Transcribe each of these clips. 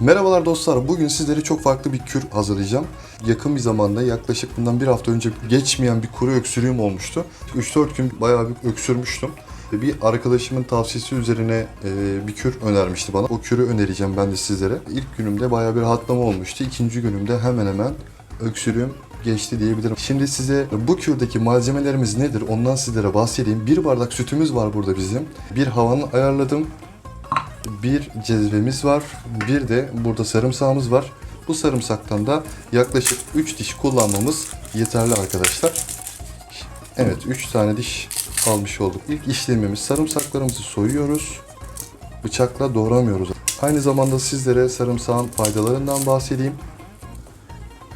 Merhabalar dostlar. Bugün sizlere çok farklı bir kür hazırlayacağım. Yakın bir zamanda yaklaşık bundan bir hafta önce geçmeyen bir kuru öksürüğüm olmuştu. 3-4 gün bayağı bir öksürmüştüm. Bir arkadaşımın tavsiyesi üzerine e, bir kür önermişti bana. O kürü önereceğim ben de sizlere. İlk günümde bayağı bir rahatlama olmuştu. İkinci günümde hemen hemen öksürüğüm geçti diyebilirim. Şimdi size bu kürdeki malzemelerimiz nedir ondan sizlere bahsedeyim. Bir bardak sütümüz var burada bizim. Bir havanı ayarladım bir cezvemiz var. Bir de burada sarımsağımız var. Bu sarımsaktan da yaklaşık 3 diş kullanmamız yeterli arkadaşlar. Evet 3 tane diş almış olduk. İlk işlemimiz sarımsaklarımızı soyuyoruz. Bıçakla doğramıyoruz. Aynı zamanda sizlere sarımsağın faydalarından bahsedeyim.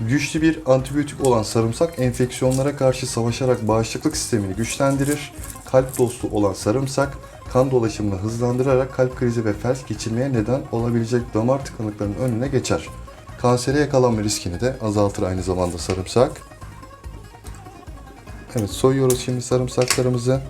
Güçlü bir antibiyotik olan sarımsak enfeksiyonlara karşı savaşarak bağışıklık sistemini güçlendirir. Kalp dostu olan sarımsak kan dolaşımını hızlandırarak kalp krizi ve felç geçirmeye neden olabilecek damar tıkanıklarının önüne geçer. Kansere yakalanma riskini de azaltır aynı zamanda sarımsak. Evet soyuyoruz şimdi sarımsaklarımızı.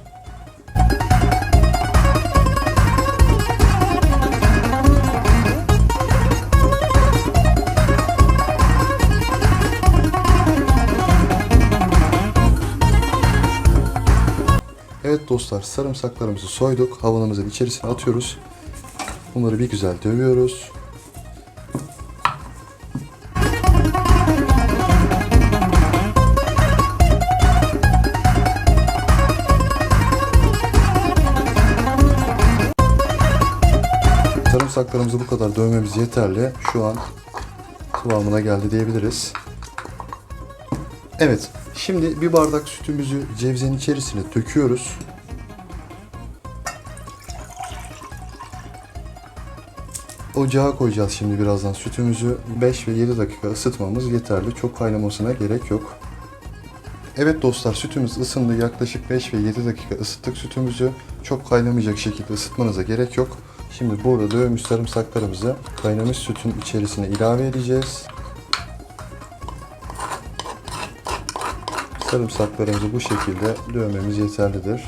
Evet dostlar sarımsaklarımızı soyduk. Havanımızın içerisine atıyoruz. Bunları bir güzel dövüyoruz. Sarımsaklarımızı bu kadar dövmemiz yeterli. Şu an kıvamına geldi diyebiliriz. Evet, şimdi bir bardak sütümüzü cevizin içerisine döküyoruz. Ocağa koyacağız şimdi birazdan sütümüzü. 5 ve 7 dakika ısıtmamız yeterli. Çok kaynamasına gerek yok. Evet dostlar sütümüz ısındı. Yaklaşık 5 ve 7 dakika ısıttık sütümüzü. Çok kaynamayacak şekilde ısıtmanıza gerek yok. Şimdi burada dövmüş sarımsaklarımızı kaynamış sütün içerisine ilave edeceğiz. Sarımsaklarımızı bu şekilde dövmemiz yeterlidir.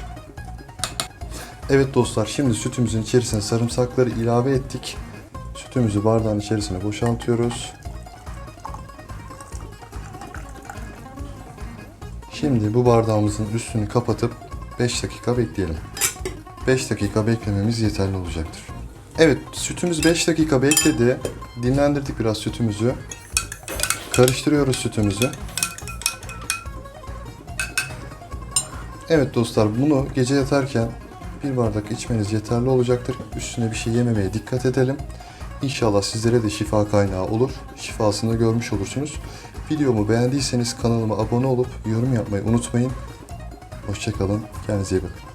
Evet dostlar şimdi sütümüzün içerisine sarımsakları ilave ettik. Sütümüzü bardağın içerisine boşaltıyoruz. Şimdi bu bardağımızın üstünü kapatıp 5 dakika bekleyelim. 5 dakika beklememiz yeterli olacaktır. Evet sütümüz 5 dakika bekledi. Dinlendirdik biraz sütümüzü. Karıştırıyoruz sütümüzü. Evet dostlar bunu gece yatarken bir bardak içmeniz yeterli olacaktır. Üstüne bir şey yememeye dikkat edelim. İnşallah sizlere de şifa kaynağı olur. Şifasını görmüş olursunuz. Videomu beğendiyseniz kanalıma abone olup yorum yapmayı unutmayın. Hoşçakalın. Kendinize iyi bakın.